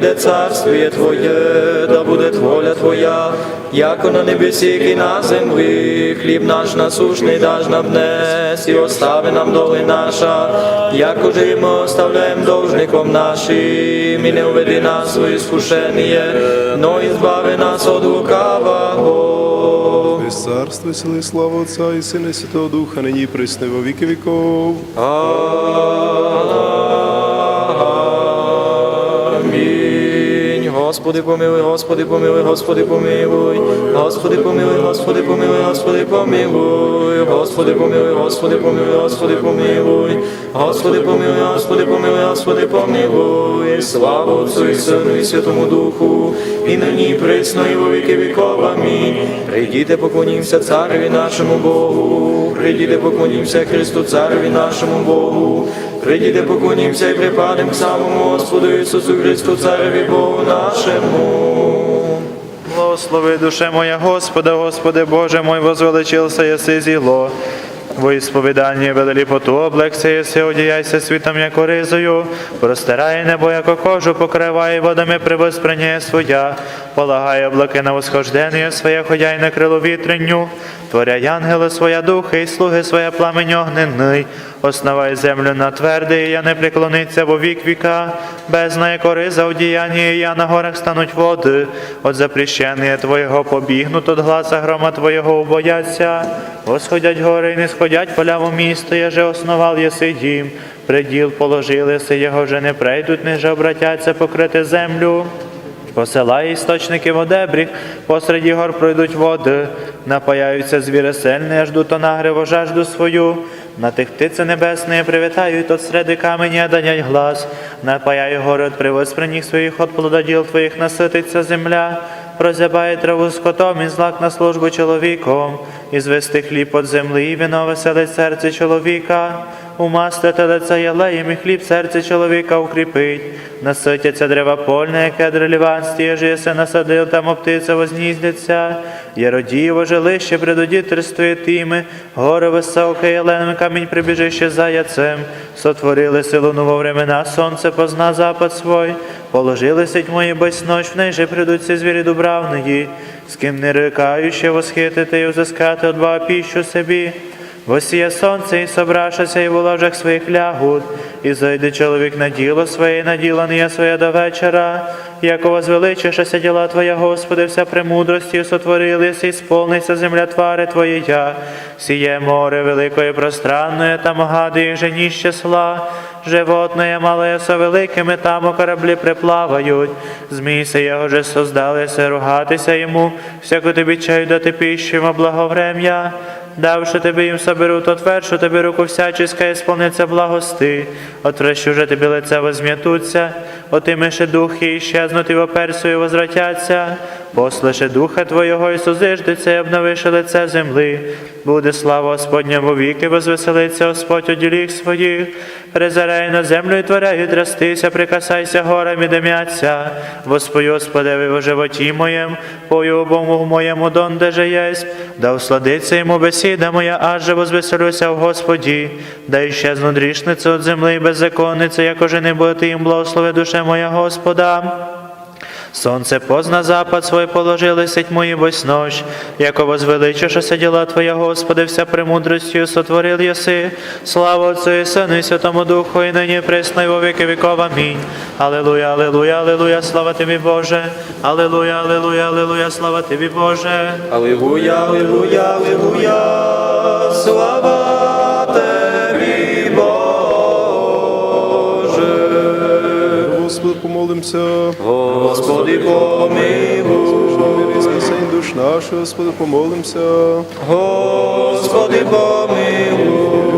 Де царствіє Твоє, да буде воля Твоя, яко на небесі, і на землі, хліб наш насушний даж нам днес, і остави нам доли наша, яко же ми оставляємо должником нашим, і не уведи нас у іскушення, но і збави нас від лукавого. Царство, сили, слава Отця і Сина, Святого Духа, нині і во віки віков. Амінь. Господи помилуй, Господи помилуй, Господи помилуй, Господи помилуй, Господи помилуй, Господи помилуй, Господи помилуй, Господи помилуй, Господи помилуй, Господи помилуй, Господи помилуй, Господи помилуй, слава Отцю і Сину і Святому Духу, і нині і присно, і віки віков. Амінь. Прийдіте, поклонімся цареві нашому Богу, прийдіте, поклонімся Христу цареві нашому Богу. Прийдіте, поклонімся і припадем к самому Господу Ісусу Христу, Цареві Богу нашому. Благослови душе моя Господа, Господи Боже мой, возвеличился єси зіло. Во ісповіданні велелі поту облекся єси, одіяйся світом, як ризою, простирає небо, як кожу, покриває водами привоспрення своя, полагає облаки на восхождення своє, ходяй на крило вітренню, творя янгели своя духи, і слуги своя пламень огненний, основай землю на твердий, я не преклониться во вік віка, безна кори за одіяння, і я на горах стануть води, от запрещення Твоєго побігнут, от гласа грома Твоєго убояться, восходять гори і не сходять поля в місто, я же основав єси дім, приділ положилися, його же не прийдуть, не же обратяться покрити землю. Посилає істочники в одебріг, посереді гор пройдуть води, напаяються звіри сильні, аж до то нагриво жажду свою. На тих птиці небесні привітають, от середи каменя данять глас, напаяю гори от привоспрених своїх, от плододіл твоїх насититься земля, прозябає траву скотом і злак на службу чоловіком, і звести хліб от землі, і вино веселить серце чоловіка. Умасти телеця єлеєм і хліб серце чоловіка укріпить. Наситяться дерева польне, яке дреліван стіжує се насадив, там птиця возніздяться. Єродієво жилище предодітерствує тими, гори високе, єленим камінь прибіжище заяцем. Сотворили силу во времена, сонце позна запад свой. Положили сеть мої бось ночь, в неї же придуть ці звірі дубравної. З ким не рикаючи восхитити і взискати от два піщу собі. Восіє сонце і собрашася, і в ложах своїх лягут, і зайде чоловік на діло своє, на діло не є своє до вечора. Яко возвеличишася діла Твоя, Господи, вся премудрості сотворилися, і сповниться земля твари Твоєя. Сіє море великое пространное, там гади їх жені з числа. Животное мале со великими там у кораблі приплавають. Змійся його же создалися, ругатися йому, всяку тобі чаю дати йому благоврем'я давши тебе їм им соберут, отвершу тебе руку всяческая, исполнится благости, отращу же тебе лица возм'ятуться, отимеши духи, исчезнут и воперсу и возвратяться. Послеше духа Твого і сузиждеться, і обновише лице земли. Буде слава Господня вовіки, возвеселиться Господь у діліх своїх. Призирай на землю і творяй, трястися, прикасайся горам і димяться. Воспою, Господеві, во животі моєм, пою обому в моєму дон, де же єсть. Да усладиться йому бесіда моя, аж же возвеселюся в Господі. Да іщезну дрішницю від земли і беззаконниця, якоже не бути їм благослови душе моя Господа. Сонце позна запад свой положили сеть мої вось ночь, яко возвеличишася діла Твоя, Господи, вся премудростю сотворил єси. Слава Отцю і Сину і Святому Духу, і нині присно, і во віки віков. Амінь. Алілуя, алілуя, алілуя, слава Тобі, Боже. Алілуя, алілуя, алілуя, слава Тобі, Боже. Аллилуйя, аллилуйя, аллилуйя, слава Господу помолимся. Господи, помилуй. Воскресень душ наш, Господу помолимся. Господи, помилуй.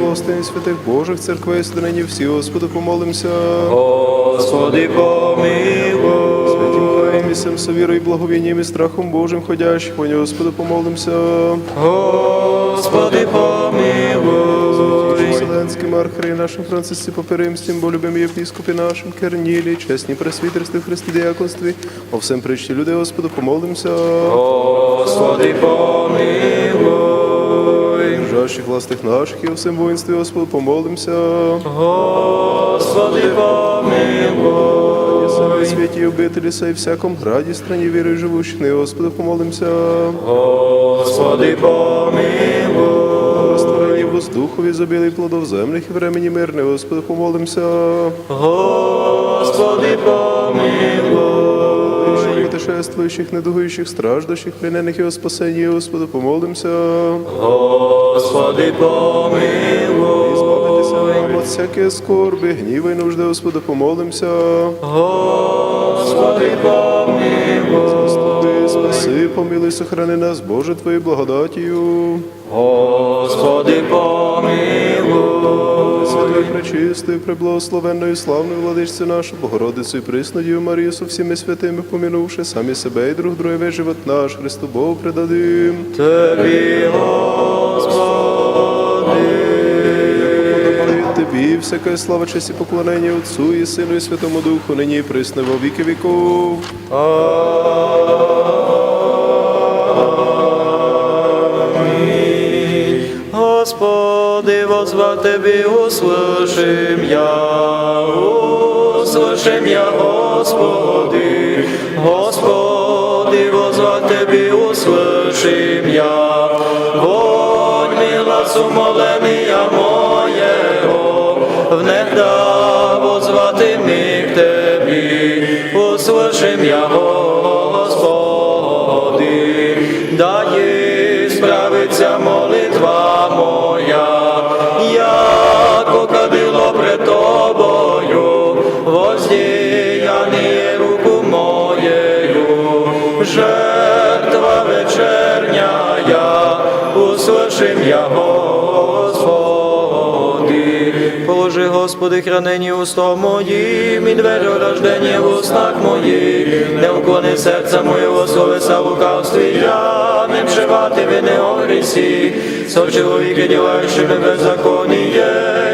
Благословень святих Божих церквей, сиднині всі, Господу помолимся. Господи, помилуй. Святим Хаймісем, со вірою, благовінням і страхом Божим ходящих, Господу помолимся. Господи, помилуй. Вселенським архиереї нашим Францисці Паперимстім, бо любим єпіскопі нашим Кернілі, чесні пресвітерстві, Христі діяконстві, о всем причті люди, Господи, помолимся. Господи, помилуй, Жащих властих наших і о всем воїнстві, Господи, помолимся. Господи, помилуй. Єси на світі обителі сей всяком граді, страні віри живущих, не Господи, помолимся. Господи, помилуй. Воздухові, забілий плодов земних і времені мирне, Господи, помолимся. Господи, помилуй. Путешествуючих, недугуючих, страждущих, пленених і о спасенні, Господи, помолимся. Господи, помилуй. Збавитися нам от всякі скорби, гніва й нужди, Господи, помолимся. Господи, помилуй. Господи, спаси, помилуй, сохрани нас, Боже, Твоєю благодатію. Господи, помилуй. Святою пречистою, преблагословенною, славною владичці нашу, Богородицю і Приснодію Марію, со всіми святими помінувши самі себе і друг друге весь живот наш, Христу Богу предадим. Тобі, Господи. Тобі всяка слава, честь і поклонення Отцу і Сину і Святому Духу, нині і присно во віки віков. Амінь. Господи, возвав Тебе, услышим я, услышим я, Господи, Господи, возвав Тебе, услышим я, вонь милость умоления моєго, внегда возвати ми к Тебі, услышим я, Господи, дай справиться молитва моя, яко кадило пред Тобою, воздіяніє руку моєю, жертва вечерняя, услышим я, Господи. Господи, хранені уста мої, мій двері рождення в устах моїх, не уклони серця моєго словеса лукавстві, я не вживати вини о грісі, со чоловіки ділаючими беззаконіє,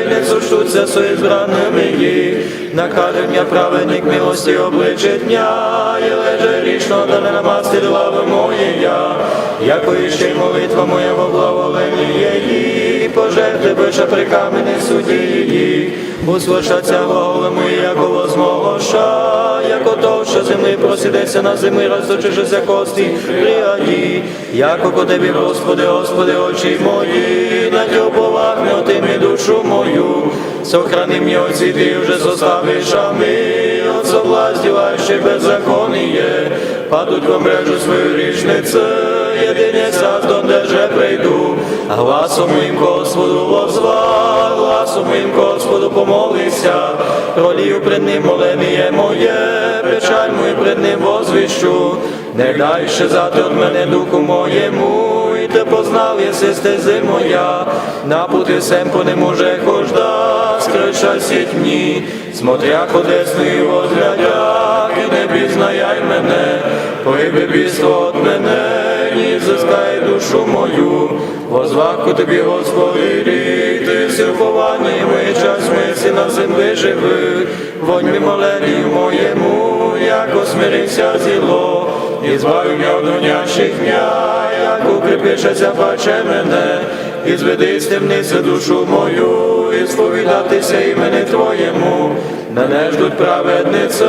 не сочтуться со избранними їх, накаже м'я праведник милості обличить м'я, і леже річно, да не намасти лави моєя, яко іще й молитва моя во благоволення її, пожерти биша при камені суді її, услышаться голови мої, яко возмолоша, яко то, землі просідеться на землі, розточишися кості, приаді, яко ко Тебі, Господи, Господи, очі мої, на Тю повагне отими душу мою, сохрани мені оці Ти вже составиш, а ми, от соблаздіваючи беззаконіє, падуть в мрежу свою річницю, єдине саздон, де же прийду, гласом моїм Господу возва, гласом моїм Господу помолися, ролію пред ним моление моє, печаль мою пред ним возвіщу, не дай ще зати от мене духу моєму, ти познав, єси стези моя, на пути сем по нему же хожда, скриша сіть мені, смотря подесну і возглядя, і не пізнаяй мене, погибе бійство от мене, ні зискай душу мою, возваку тобі, Господи, рік, ти моє час мислі на землі живих, вонь ми моєму, яко смирився зіло, і збавив я од м'я, як укріпишеся, паче мене, і зведи з душу мою, і сповідатися імені Твоєму, мене ждуть праведниці,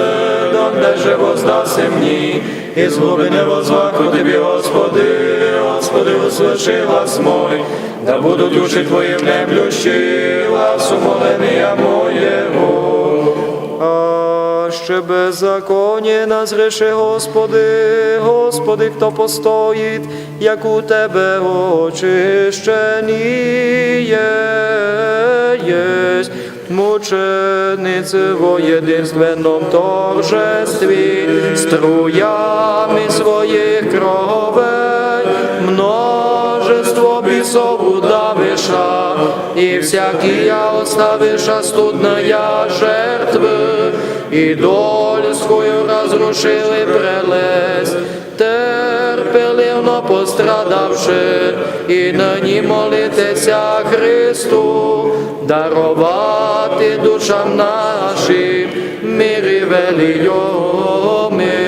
донде же воздаси мені, і з глибини возваку Тобі, Господи, Господи, услыши глас мой, да буду душі Твої внемлющі, глас умолення моєго. А ще беззаконні назреши, Господи, Господи, хто постоїть, як у Тебе очищені єсть, мучениці во єдинственном торжестві, струями своїх кровей, множество бісов удавиша, і всякий я оставиша студная жертви, і дольською розрушили прелесть, терпеливно пострадавши, і нині молитеся Христу, дарувати душам нашим мир і велію милость.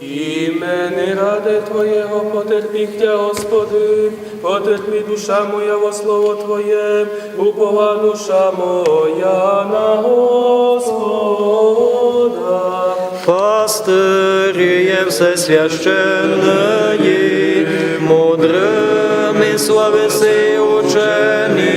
Імени ради Твоєго потерпіхтя, Господи. Утерпи душа моя во слово Твоє, упова душа моя на Господа. Пастиріє все священної, мудрими слави си учені,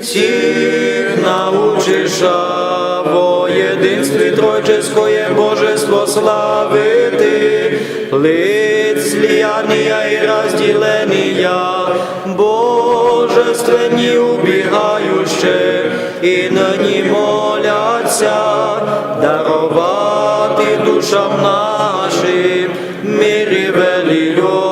всіх научиша во єдинстві Тройческое Божество славити, лиц слияння і розділення, божественні убігаюче, і нині моляться, дарувати душам нашим мирі велію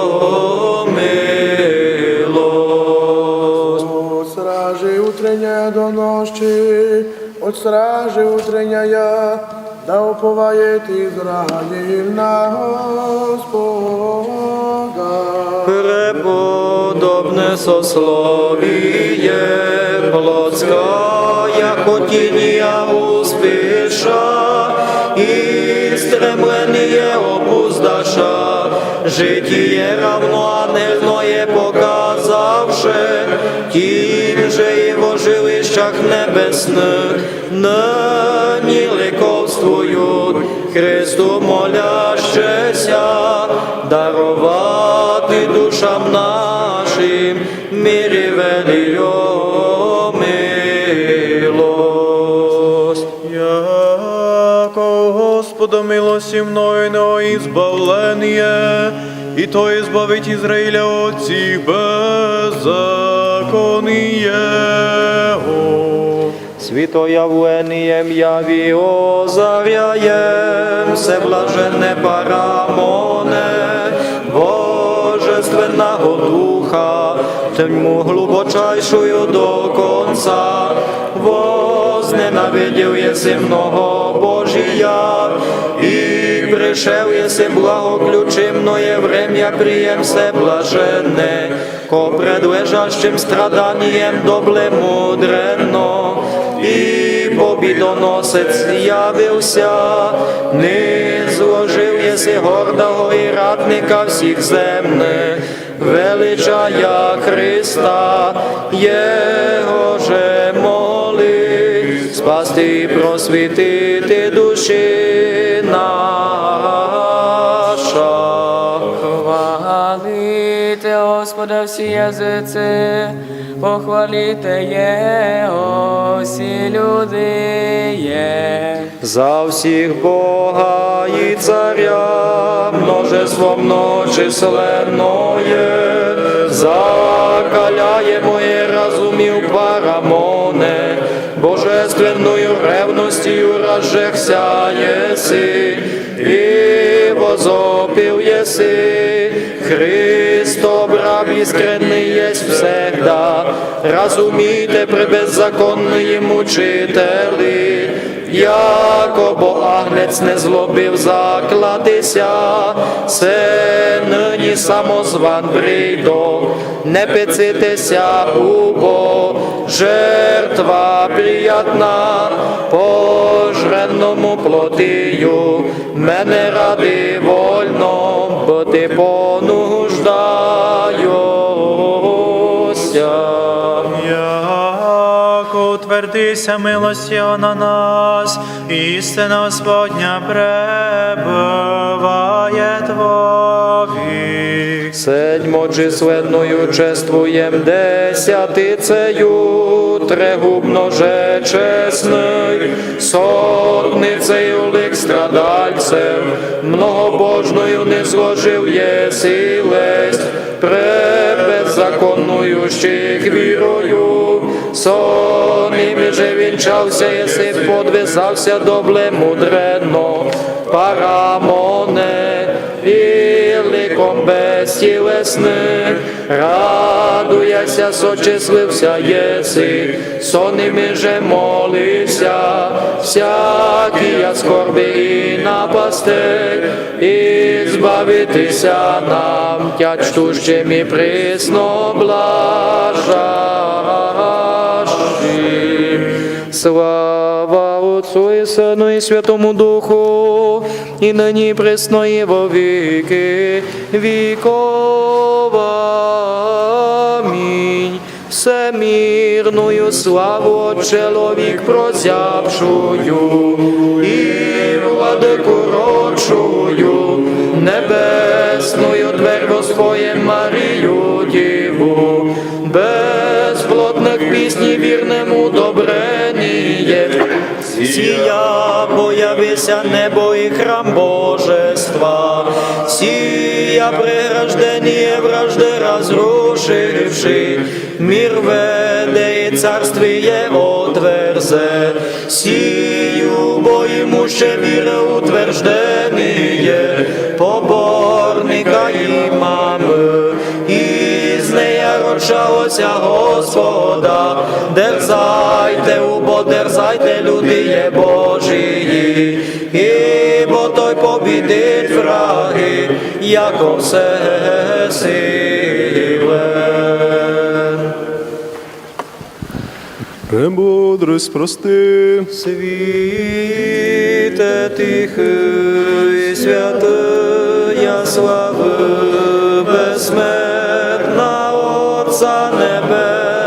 от стражи утрення, да уповає Ізраїль на Господа. Преподобне сословие плотская хотиния успеша и стремление обуздаша, житие равно а не анельное показавше, тим же его жилищах небесных, ныне ликовствуют, Христу молящеся, дарувати душам нашим. Яко Господа милості мною но избавление, и то избавить Израиля от всех беззакония. Світоявленієм яві озаряєм, все блаженне парамоне, Божественного Духа, тьму глубочайшую до конца, возненавидел еси много Божия, и пришел еси благоключимное время, прием все блаженне, ко предлежащим страданием добле мудрено, і побідоносець явився, не зложив єси гордого і радника всіх земних, величая Христа, Його же моли, спасти і просвітити душі Господа всі язиці, похваліте Його всі люди є. За всіх Бога і царя, множество многочисленное, закаляє моє разумів парамоне, божественною ревностью разжехся єси, і возопил єси, Христо, брав іскренний єсть всегда, разумійте при беззаконної мучителі, Яко бо агнець не злобив закладися, се нині самозван прийдо, не пецитеся убо, жертва приятна, пожренному плотію, мене ради вольно, ти понуждаюся. Яко утвердися милості на нас, істина Господня пребуває Твові. Седьмо численною чествуєм десятицею, трегубно же чесний, сотницею лик страдальцем, многобожною не зложив єси лесть, пребеззаконною щих вірою, сонними же вінчався, єси подвизався добле мудрено, парамоне, і ликом безтілесних, радуяся, сочислився єси, сонними же молився, всякі я скорби і напасти, і збавитися нам, тяч тущим і присно блажащим. Слава і Сину Святому Духу, і нині присно і во віки віков. Амінь. Всемірною славу чоловік прозявшую і владику рочую, небесною дверь Господєм Марію Діву, безплотних пісні вірнему добреніє. Сія появися небо і храм Божества, сія преграждение вражды разрушивши, мир веде и царствие отверзе, сію боїмуще віра утвержденіє, поборника рочалося Господа, дерзайте, убо дерзайте, люди є Божії, ібо той побідить враги, яко все силен. Премудрость прости, Світе тихий, святая слави, Отця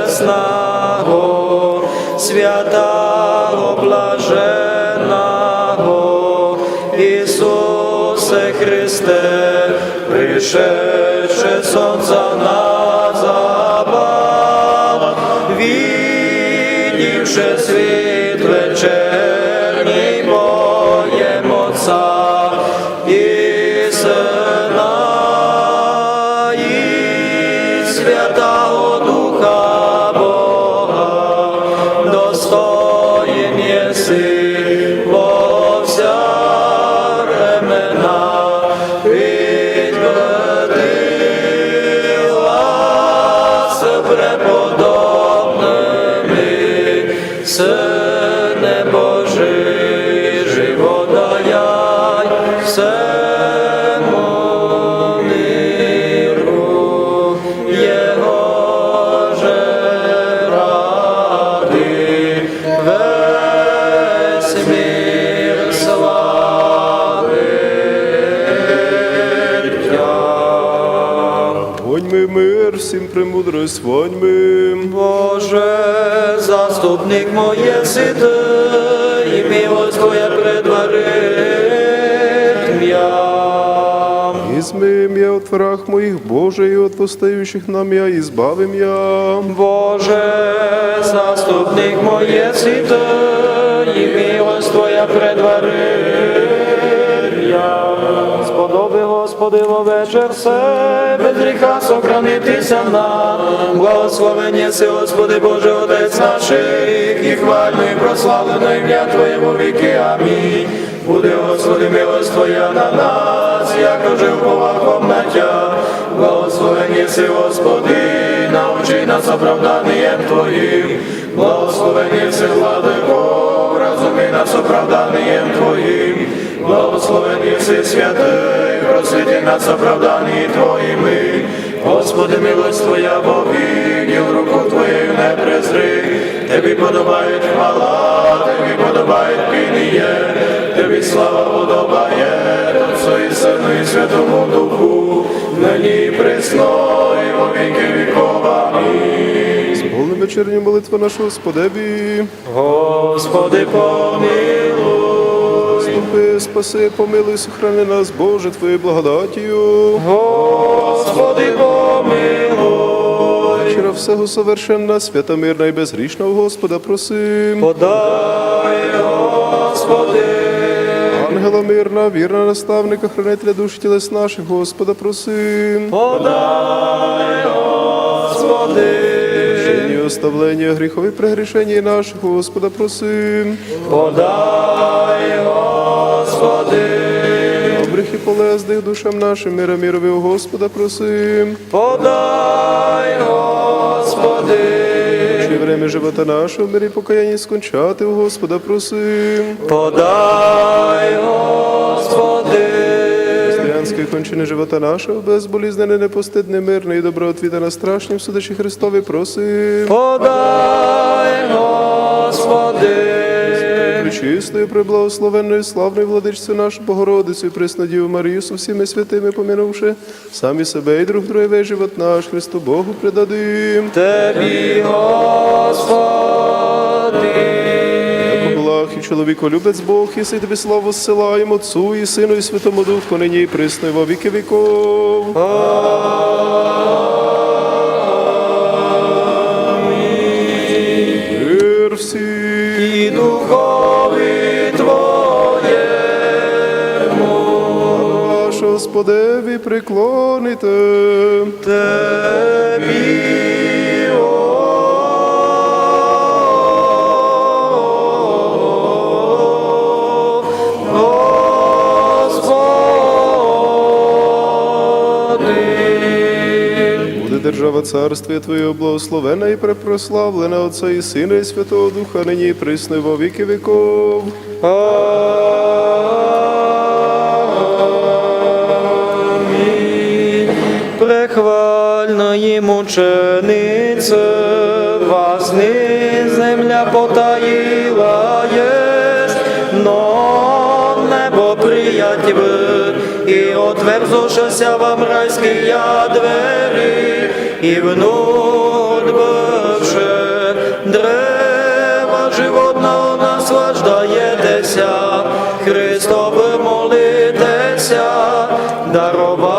Небесного, святого блаженного, Ісусе Христе, пришедше сонця на запад, Видівши світ вечерній боєм Тя. вонь ми мир, всім премудрость, вонь ми. Боже, заступник моє сити, і милость Твоя предварит м'я. Ізмим я от враг моїх Боже, і от постаючих нам я, і збавим я. Боже, заступник моє сити, і милость Твоя предварит м'я. Господи, во вечір сей, без гріха сохранитися нам. Благословення си, Господи Боже, Отець наших, і хвально і прославлено ім'я Твоє во віки. Амінь. Буде, Господи, милость Твоя на нас, як ожив повахом на Тя. Благословення си, Господи, научи нас оправданням Твоїм. Благословення си, Владико, розуми нас оправданням Твоїм. Благословен єси святий, просвіти нас оправдані Твоїми. Господи, милость Твоя повінь, в руку Твоєю не презри. Тобі подобають хвала, Тобі подобають пініє, Тобі слава подобає, Отцу і Сину і Святому Духу, нині присно, і во віки віков. Амінь. Сповни вечірню молитву нашу Господеві. Господи, помилуй. Ступи, спаси, помилуй, сохрани нас, Боже, Твоєю благодатію. Господи, помилуй. Вчора всього совершенна, свята мирна і безгрішна у Господа просим. Подай, Господи, Ангела мирна, вірна наставника, хранителя душ тілес наших, Господа просим. подай, Господи, Прощення, оставлення, гріхові прегрішення наших, Господа просим. подай, Господи, Добрих і полезних душам нашим, мира мірові у Господа просим. подай, Господи, Чи время живота нашого, мирі покаянні скончати у Господа просим. подай, Господи, Християнської кончини живота нашого, безболізнене, непостидне, мирне і доброотвіта на страшнім судачі Христові просим. подай, Господи, пречистою, преблагословенною, славною владичцю нашу Богородицю і Марію з всіми святими помінувши, самі себе і друг друге весь живот наш Христу Богу предадим. Тебі, Господи. І чоловіколюбець Бог, і сей тобі славу зсилаємо Отцу і Сину і Святому Духу, нині і присно, і во віки віков. Господеві приклоните. Тебі, Господи. Буде держава царствія Твоє благословена і препрославлена Отця і Сина і Святого Духа, нині і присно, і во віки віков. Амінь. Мученице, вас не земля потаїла єсть, но небо приять ви, і отверзушася вам райські я двері, і внутрь бивши древа животного наслаждаєтеся, Христове молитеся, дарувати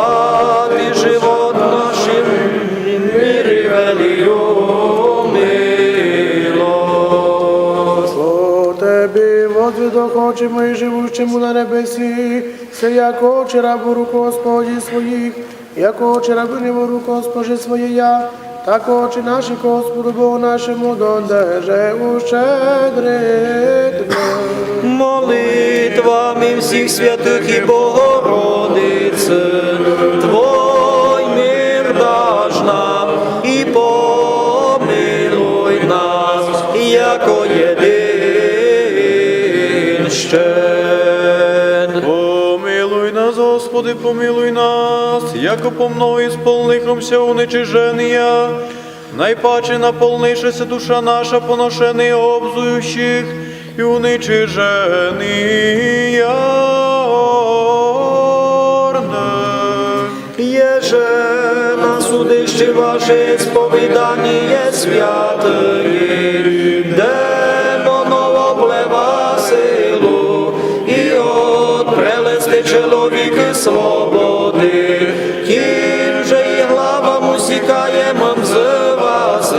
очі мої, живущому на небесі, все як очі рабу рук Господі своїх, як очі рабині в рук Госпожі своєя, так очі наші Господу Богу нашому донdeже ущедрить. Молитвами всіх святих і Богородице, Твой мир даж нам і помилуй нас, яко єдин щен. Помилуй нас, Господи, помилуй нас, яко помно ісполнихомся уничиження, найпаче наполнишеся душа наша поношений обзуючих і уничижений. Еже на судище ваше сповідання святої, свободи, кін же і главам усікаєм з вас,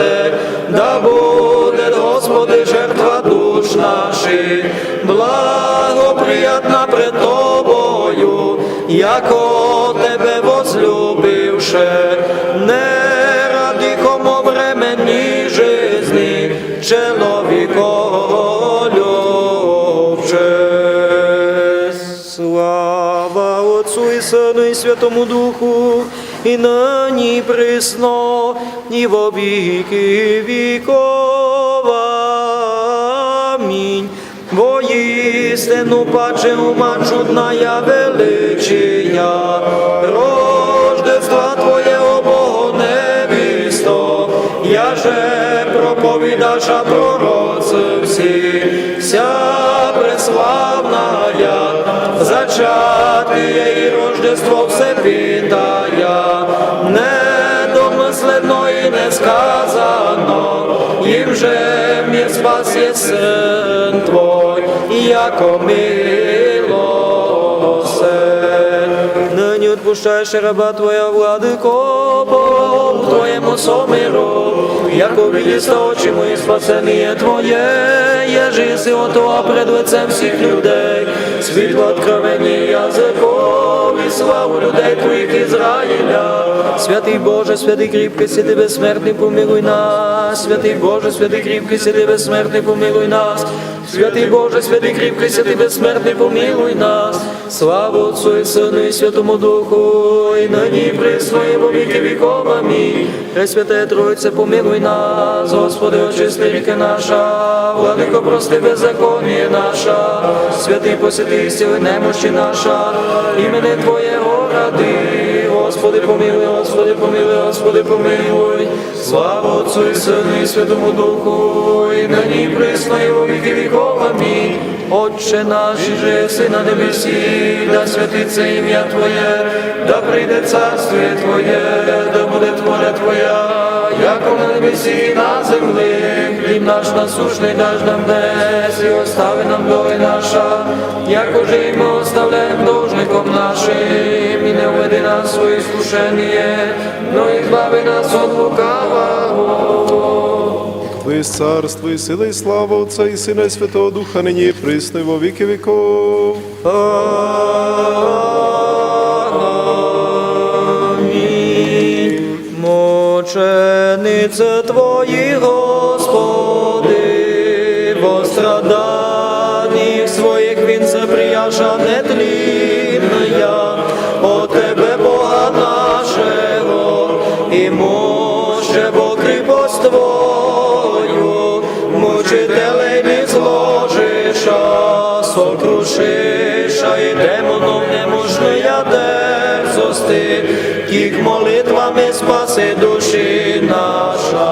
да буде, Господи, жертва душ наших, благоприятна пред Тобою, яко Тебе возлюбивше, Святому Духу, і нині і присно, і во віки віков. Амінь. Воістину паче ума чудная величия, рождества Твоєго Бого невісто, я же проповідаша пророци всі, вся преславна я, зачати і рождество все питая, недомислено і не сказано, їм же мир спас є син Твой, яко милосерд. Нині відпущаєш раба Твоя владико, Богу Твоєму somiro, яко видіста очі мої спасення Твоє, єжи си отова пред лицем всіх людей, світло откровені язиком і славу людей Твоїх Ізраїля. Святий Боже, святий кріпкий, сіди безсмертний, помилуй нас, святий Боже, святий кріпкий, сіди безсмертний, помилуй нас, святий Боже, святий кріпкий, сіди безсмертний, помилуй нас, славу Отцу і Сину і Святому Духу, і присно, і во віки віков. Амінь. Пресвятая Троїця, помилуй нас, Господи, очисти ріки наша, владико, прости беззаконні наша, святий посвяти, істіли немощі наша, імени Твоєго ради, Господи, помилуй, Господи, помилуй, Господи, помилуй, слава Отцу і Сину і Святому Духу, і на і присно, і во віки віков. Амінь. Отче наш, же си на небесі, да святиться ім'я Твоє, да прийде царство Твоє, да буде воля Твоя, яко на небесі, на землі, хліб наш насушний даж нам днес, і остави нам доли наша, яко же і ми оставляємо должником нашим, і не введи нас в своє скушення, но і збави нас от лукавого. Твоє царство і сила і слава Отця і Сина і Святого Духа, нині і і во віки віков. Амінь. Мученице Твої, Господи, во страданнях своїх він заприяжа нетлінная, о Тебе, Бога нашого, і може Бо кріпость душі наша.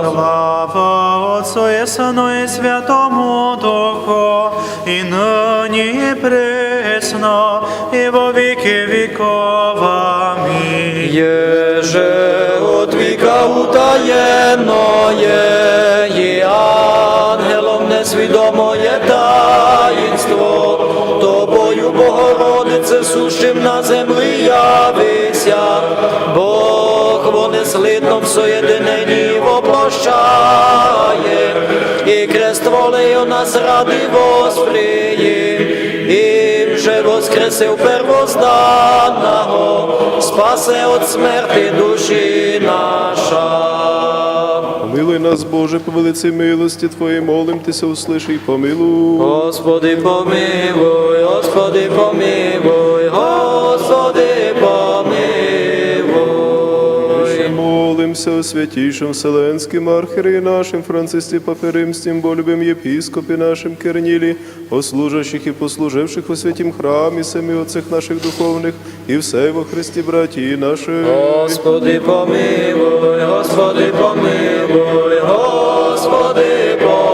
Слава Отцу і Сину і Святому Духу, і нині і присно, і во віки віков. Амінь. Еже от віка утаєнное, і ангелом несвідомое таїнство, тобою, Богородице, сущим на землі явися, Бог вони слитно в соєдиненні воплощає, і крест волею нас ради восприєм, Им же воскресив первозданного, спасе от смерти душі наша. Помилуй нас, Боже, по велиці милості Твоєї, молим Тися, услиши і помилуй. Господи, помилуй, Господи, помилуй, Молимся Вселенським святейшем нашим Франциске Паперимстім, болюбим єпіскопі нашим Кернілі, о служащих и послуживших у святім храмі, самі отцах наших духовних, і все во Христі браті наші. Господи, помилуй, Господи, помилуй, Господи, помилуй.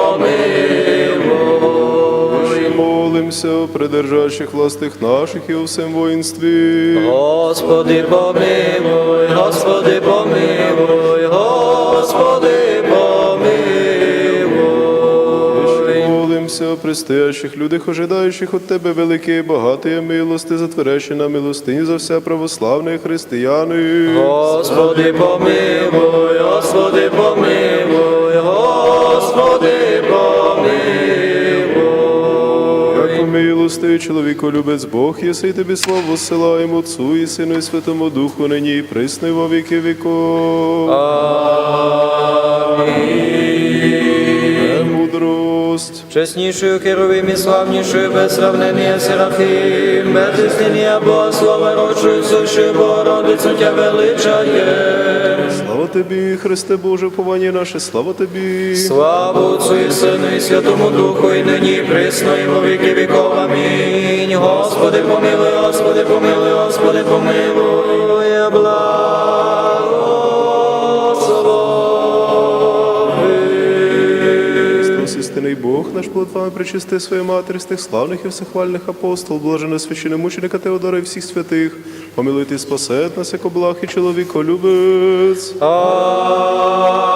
Молимся о придержащих властих наших і о всем воїнстві. Господи, помилуй, Господи, помилуй, Господи, помилуй. Молимся о предстоящих людях, ожидаючих от Тебе великі, багаті милости, затверещі на милостині за все православне християни. Господи, помилуй, Господи, помилуй, Господи, милостивий чоловіко любець Бог, єси тобі славу силаємо Отцу і Сину і Святому Духу, нині і присно і во віки віков. Мудрость. Чеснішою керовим і славнішою, без сравнення Серафим, без істиння Богослова, рочою сущою Богородицю Тя величає. Тобі, Христе Боже, повання наше, слава тобі. Слава Отцу і Сину і Святому Духу, і нині присно, і во віки віков. Амінь. Господи, помилуй, Господи, помилуй, Господи, помилуй, істинний Бог, наш плод вами причисти своєї матері, славних і всехвальних апостол, блажено священномученика Теодора і всіх святих. Помилуйте спасет нас, як облах і чоловіколюбець. Святої